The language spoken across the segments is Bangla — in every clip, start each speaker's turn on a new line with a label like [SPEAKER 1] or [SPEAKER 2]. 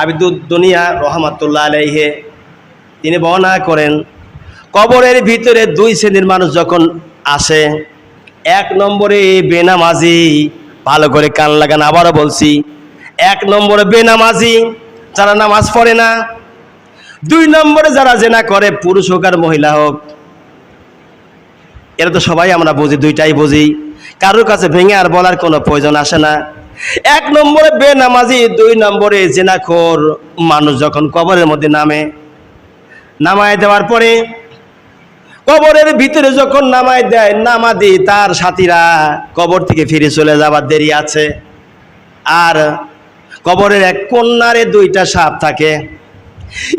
[SPEAKER 1] আবিদুদ্দুনিয়া রহমাতুল্লাহ আলাইহে, তিনি বর্ণনা করেন, কবরের ভিতরে দুই শ্রেণির মানুষ যখন আসে, এক নম্বরে বেনামাজি, ভালো করে কান লাগান, আবারও বলছি, এক নম্বরে বেনামাজি, যারা নামাজ পড়ে না, দুই নম্বরে যারা জেনা করে, পুরুষ হোক আর মহিলা হোক, এরা তো সবাই আমরা বুঝি, দুইটাই বুঝি, কারোর কাছে ভেঙে আর বলার কোনো প্রয়োজন আসে না। এক নম্বরে বেনামাজি, দুই নম্বরে জেনাখোর। মানুষ যখন কবরের মধ্যে নামে, নামায় দেওয়ার পরে কবরের ভিতরে যখন নামায় দেয় নামাদি তার সাথীরা কবর থেকে ফিরে চলে যাবার দেরি আছে। আর কবরের এক কন্যারে দুইটা সাপ থাকে।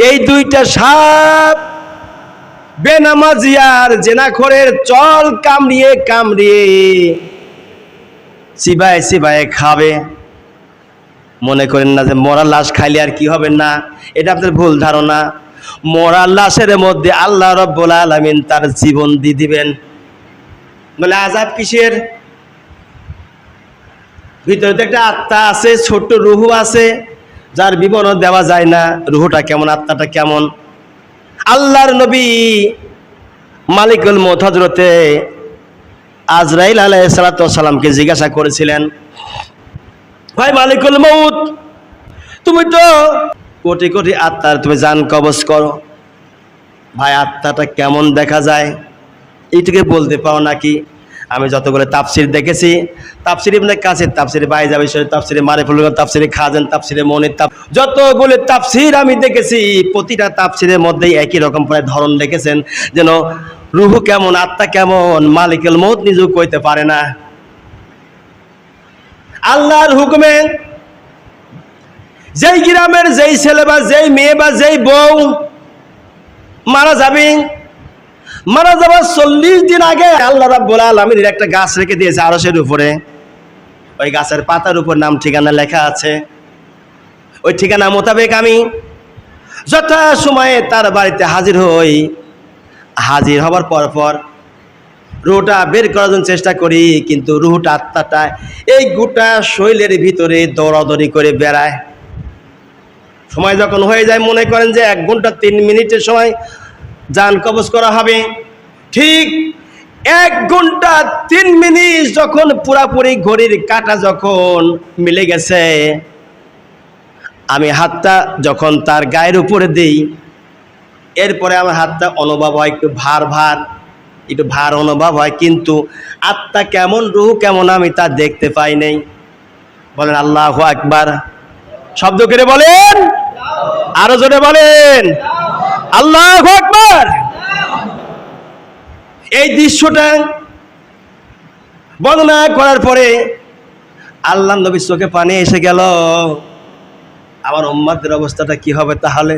[SPEAKER 1] এই দুইটা সাপ বেনামাজিয়ার জেনাখোরের চল কামড়িয়ে কামড়িয়ে চিবায় চিবায় খাবে। মনে করেন না যে মরা লাশ খাইলে আর কি হবে না, এটা আপনার ভুল ধারণা। মরা লাশের মধ্যে আল্লাহ রব্বুল আলমিন তার জীবন দিয়ে দিবেন। বলে আজাব কিসের? ভিতরে একটা আত্মা আছে, ছোট্ট রুহু আছে, যার বিবরণ দেওয়া যায় না, রুহুটা কেমন, আত্মাটা কেমন? আল্লাহর নবী মালিকুল মত হজরতে আজরাইল আলাহ সালাতামকে জিজ্ঞাসা করেছিলেন, ভাই মালিকুল মৌত তুমি তো কোটি কোটি আত্মার, তুমি জান কবজ করো। ভাই, আত্মাটা কেমন দেখা যায়? এইটুকু বলতে পারো নাকি? আমি যতগুলো তাপসির দেখেছি তাপসির ইবনে কাছে তাপসির বাই যাবে তাপসিরে মারে ফুল তাপসিরে খাজেন তাপসিরে মনির তাপ যতগুলো তাপসির আমি দেখেছি, প্রতিটা তাপসিরের মধ্যেই একই রকম প্রায় ধরন দেখেছেন, যেন রুহু কেমন, আত্মা কেমন মালিকেল মত নিজেও কইতে পারে না। আল্লাহর হুকুমে যেই গ্রামের যেই ছেলে বা যেই মেয়ে বা যেই বউ মারা যাবে, মারা যাবার চল্লিশ দিন আগে আল্লাহ রাব্বুল আলমীর একটা গাছ রেখে দিয়েছে আরসের উপরে। ওই গাছের পাতার উপর নাম ঠিকানা লেখা আছে। ওই ঠিকানা মোতাবেক আমি যথা সময়ে তার বাড়িতে হাজির হই। হাজির হবার পর পর রুহটা বের করার জন্য চেষ্টা করি, কিন্তু রুহটা আত্মাটা এই গোটা শৈলের ভিতরে দৌড়াদৌড়ি করে বেড়ায়। সময় যখন হয়ে যায়, মনে করেন যে এক ঘণ্টা তিন মিনিটের সময় যান কবজ করা হবে। ঠিক এক ঘণ্টা তিন মিনিট যখন পুরাপুরি ঘড়ির কাটা যখন মিলে গেছে, আমি হাতটা যখন তার গায়ের উপরে দিই এরপরে আমার হাতটা অনুভব হয় একটু ভার ভার, একটু ভার অনুভব হয়, কিন্তু আত্মা কেমন, রুহ কেমন আমি তা দেখতে পাই নাই। বলেন, আল্লাহ একবার শব্দ করে বলেন, আরও জোরে বলেন, আল্লাহ আকবার। এই দৃশ্যটা বর্ণনা করার পরে আল্লাহ নবীর চোখে পানি এসে গেল। আমার উম্মাদের অবস্থাটা কি হবে তাহলে?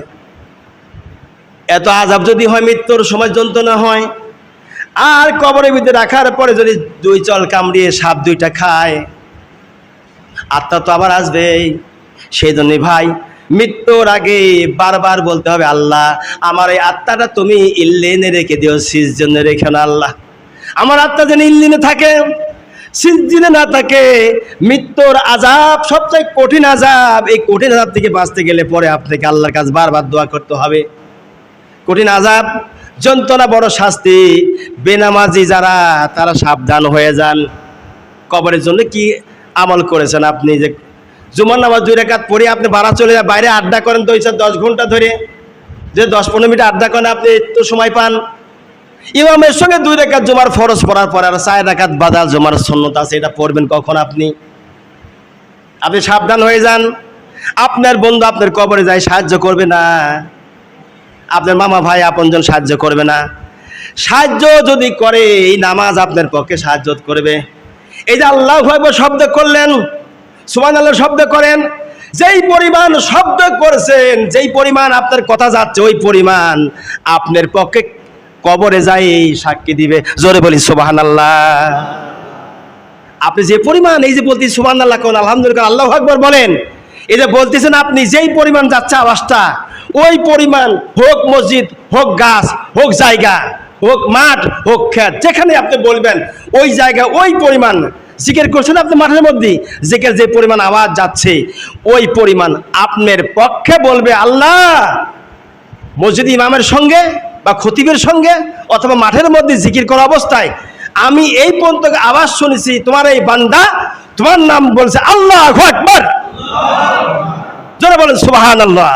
[SPEAKER 1] এত আজাব যদি হয়, মৃত্যুর সময় যন্ত্রণা হয়। আর কবরের ভিতরে রাখার পরে যদি দুই চল কামড়িয়ে সাপ দুইটা খায়, আত্মা তো আবার আসবেই। সেই জন্যই ভাই, মৃত্যুর আগে বারবার বলতে হবে, আল্লাহ, আমার এই আত্মাটা তুমি ইল্লিনে রেখে দিও সিজ জন্য রেখে না আল্লাহ। আমার আত্মা যেন ইল্লিনে থাকে, সিজিনে না থাকে, মৃত্যুর আজাব সবচেয়ে কঠিন আজাব এই কঠিন আজাব থেকে বাঁচতে গেলে পরে আপনাকে আল্লাহর কাছে বারবার দোয়া করতে হবে। কঠিন আজাব, যন্ত্রণা, বড় শাস্তি, বেনামাজি যারা, তারা সাবধান হয়ে যান। কবরের জন্য কি আমল করেছেন আপনি? যে জুমার নামাজ দুই রেখাত পড়ে আপনি বাড়া চলে যায় বাইরে আড্ডা করেন তো ইচ্ছা দশ ঘণ্টা ধরে। যে দশ পনেরো মিনিট আড্ডা করেন, আপনি একটু সময় পান। ইমামের সঙ্গে দুই রেখাত জুমার ফরজ পড়ার পর আর চার রেখাত বাদাল জুমার সন্ন্যত আছে, এটা পড়বেন কখন আপনি? আপনি সাবধান হয়ে যান। আপনার বন্ধু আপনার কবরে যায়, সাহায্য করবে না। আপনার মামা ভাই আপনজন সাহায্য করবে না। সাহায্য যদি করে, এই নামাজ আপনার পক্ষে সাহায্য করবে। এই যে আল্লাহ একবার শব্দ করলেন সুমান আল্লাহ শব্দ করেন, যেই পরিমাণ শব্দ করছেন, যেই পরিমাণ আপনার কথা যাচ্ছে, ওই পরিমাণ আপনার পক্ষে কবরে যাই সাক্ষী দিবে। জোরে বলি সুবাহান আল্লাহ আপনি যে পরিমাণ, এই যে বলতে সুবান আল্লাহ কোন, আলহামদুলিল্লাহ আল্লাহ আকবর বলেন। এই যে বলতেছেন আপনি, যেই পরিমাণ যাচ্ছে আওয়াজটা ওই পরিমাণ হোক মসজিদ, হোক গাছ, হোক জায়গা, হোক মাঠ, হোক ক্ষেত যেখানে আপনি বলবেন, ওই জায়গা, ওই পরিমাণ। জিকির করছেন আপনি মাঠের মধ্যে জিকের যে পরিমাণ আওয়াজ যাচ্ছে, ওই পরিমাণ আপনার পক্ষে বলবে আল্লাহ। মসজিদ ইমামের সঙ্গে বা খতিবের সঙ্গে অথবা মাঠের মধ্যে জিকির করা অবস্থায়, আমি এই পর্যন্ত আওয়াজ শুনেছি, তোমার এই বান্দা, তোমার নাম বলছে আল্লাহ আকবার। বলেন সুবাহান আল্লাহ